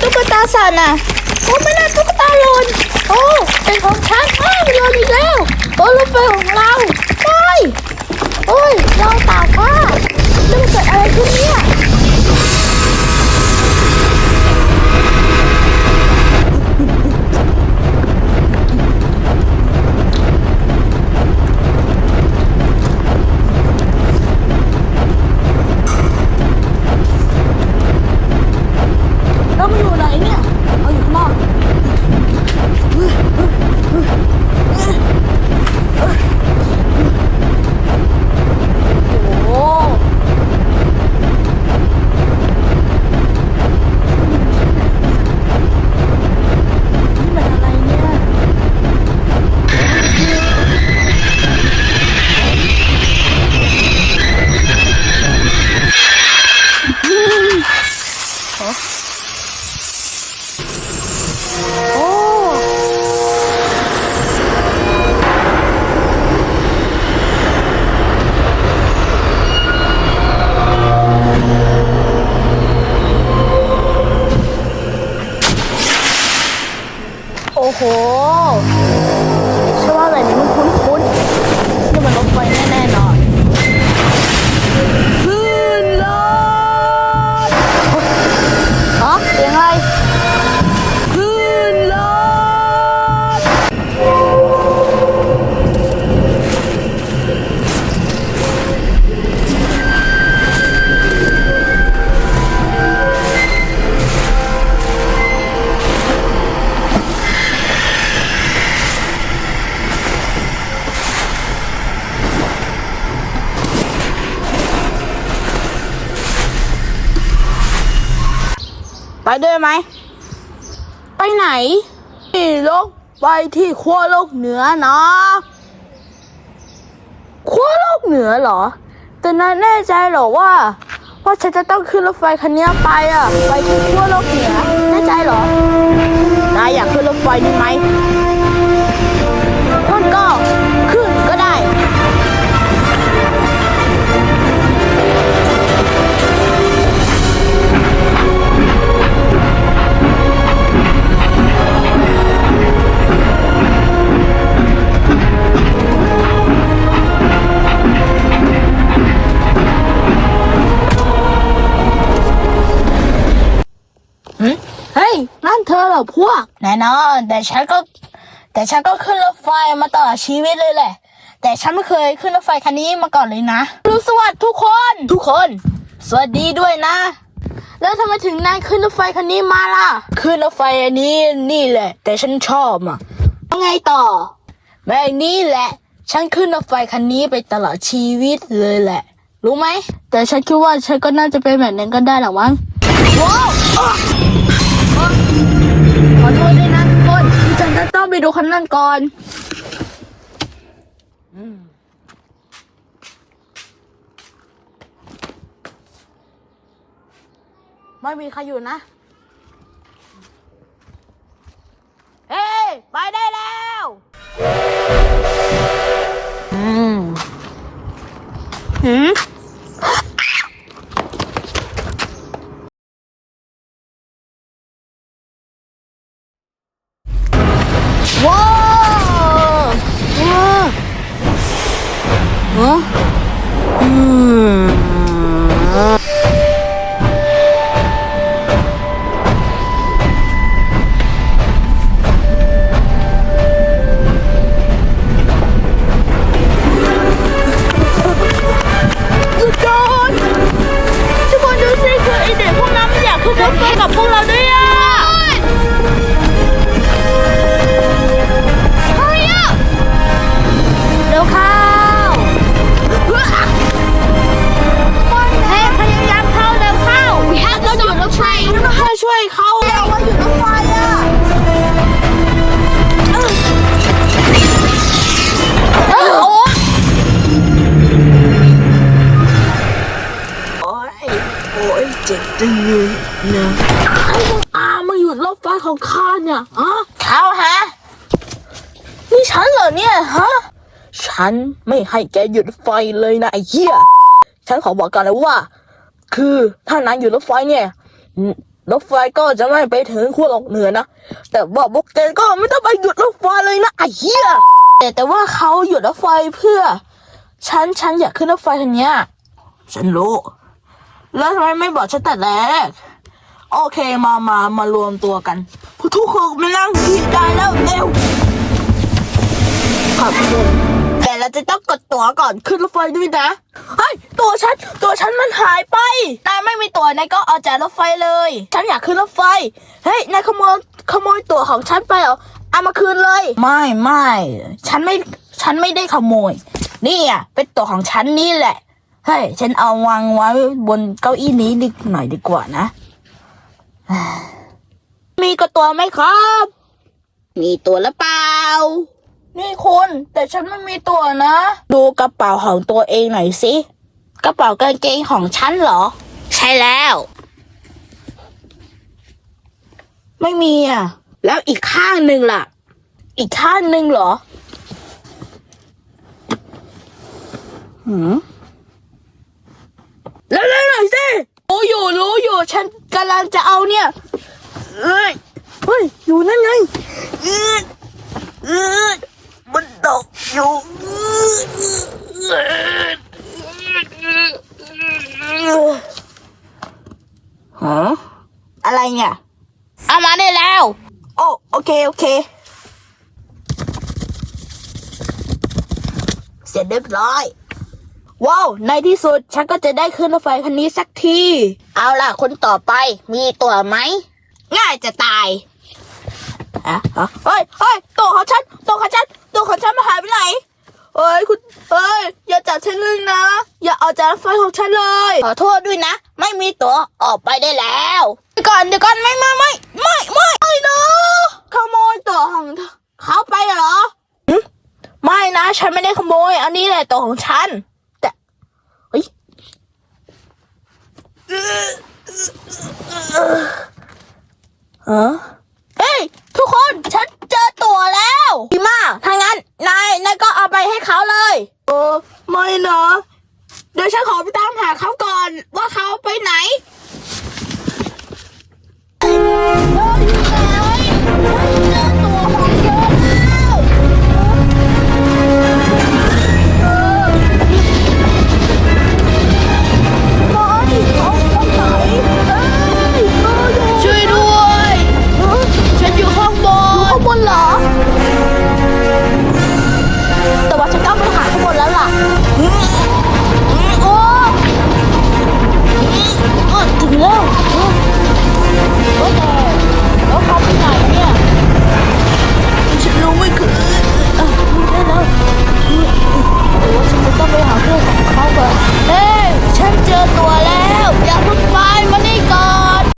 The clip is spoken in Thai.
ตุ๊กตาสันอะ โอ้ไม่น่าตุ๊กตาหล่นโอ้เป็นของฉันอ้าวหล่นอีกแล้ว โด้วยไหม ไปไหน ที่โลกไปที่ขั้วโลกเหนือเนาะขั้วโลกเหนือเหรอ แต่นายแน่ใจเหรอว่าว่าฉันจะต้องขึ้นรถไฟคันนี้ไปอะ ไปที่ขั้วโลกเหนือแน่ใจเหรอนายอยากขึ้นรถไฟนี่ไหม พวก แน่นอน แต่ฉันก็ แต่ฉันก็ขึ้นรถไฟมาตลอดชีวิตเลยแหละ แต่ฉันไม่เคยขึ้นรถไฟคันนี้มาก่อนเลยนะรู้สวัสดีทุกคน ทุกคน สวัสดีด้วยนะ แล้วทำไมถึงนายขึ้นรถไฟคันนี้มาล่ะ ขึ้นรถไฟอันนี้นี่แหละ แต่ฉันชอบอะยังไงต่อแม่งนี่แหละ ฉันขึ้นรถไฟคันนี้ไปตลอดชีวิตเลยแหละ รู้ไหม แต่ฉันคิดว่าฉันก็น่าจะเป็นแบบนั้นก็ได้หรอมั้งว้าวอ๊ะอ๊ะขอ โทษด้วยนะทุกคนฉันจะต้องไปดูคันนั้นก่อนไม่มีใครอยู่นะ เฮ้ย ไปได้ ฮะ จ็บจังเลยนะใครต้องอามาหยุดรถไฟของข้าเนี่ยฮะเขาฮะนี่ฉันเหรอเนี่ยฮะฉันไม่ให้แกหยุดไฟเลยนะไอ้เหี้ยฉันขอบอกก่อนเลยว่า คือถ้านายหยุดรถไฟเนี่ยนรถไฟก็จะไม่ไปถึงขั้วโลกเหนือนะ แต่ว่าพวกแกก็ไม่ต้องไปหยุดรถไฟเลยนะไอ้เหี้ยแต่แต่ว่าเขาหยุดรถไฟเพื่อ ฉันฉันอยากขึ้นรถไฟคันเนี้ยฉันรู้ แล้วทำไมไม่บอกฉันแต่แรก โอเคมามามารวมตัวกันทุกคนมานั่งกินได้แล้วเร็วขอบคุณแต่เราจะต้องกดตั๋วก่อนขึ้นรถไฟด้วยนะเฮ้ยตัวฉันตัวฉันมันหายไปนายไม่มีตั๋วนายก็เอาจากรถไฟเลย ฉันอยากขึ้นรถไฟเฮ้ยนายขโมยขโมยตั๋วของฉันไปเหรอเอามาคืนเลย ไม่ไม่ฉันไม่ฉันไม่ได้ขโมย นี่อะเป็นตั๋วของฉันนี่แหละ เฮ้ยฉันเอาวางไว้บนเก้าอี้นี้ดีหน่อยดีกว่านะ มีกระตัวไหมครับ มีตัวหรือเปล่า นี่คุณ แต่ฉันไม่มีตัวนะ ดูกระเป๋าของตัวเองหน่อยสิกระเป๋ากางเกงของฉันเหรอ ใช่แล้ว ไม่มีอะ แล้วอีกข้างหนึ่งล่ะ อีกข้างหนึ่งเหรอ หืม แล้วๆหน่อยสิรู้อยู่รู้อยู่ ฉันกำลังจะเอาเนี่ยเอ้ยเฮ้ยอยู่นั่นไงเอ้ยเอ้ยมันตกอยู่เอ้ยฮะอะไรเนี่ยเอามาได้แล้ว โอ้โอเคโอเค เสร็จเรียบร้อย ว้าว ในที่สุดฉันก็จะได้ขึ้นรถไฟคันนี้สักที เอาล่ะ คนต่อไปมีตั๋วไหม ง่ายจะตายอะฮะเฮ้ยเฮ้ยตัวของฉันตัวของฉันตัวของฉันมาหายไปไหนเฮ้ยคุณเฮ้ยอย่าจับฉันเลยนะ อย่าเอาจากรถไฟของฉันเลย ขอโทษด้วยนะ ไม่มีตัวออกไปได้แล้วเดี๋ยวก่อนเดี๋ยวก่อนไม่ไม่ไม่ไม่ไม่ไม่นะขโมยตั๋วของเขาไปเหรอหึไม่นะ ฉันไม่ได้ขโมย อันนี้แหละตัวของฉัน ฮะเฮ้ย ทุกคนฉันเจอตัวแล้วพีมากถ้างั้น นายนายก็เอาไปให้เขาเลยโอ้ไม่นะเดี๋ยวฉันขอไปตามหาเขาก่อนว่าเขาไปไหนเฮ้ย โอ้โหแล้วเขาไปไหนเนี่ย ฉันรู้ไม่คืนอะรู้ได้แล้วหรือว่าฉันจะต้องไปหาเรื่องของเขาก่เฮ้ฉันเจอตัวแล้ว อย่าพิ่งไปมานี่ก่อน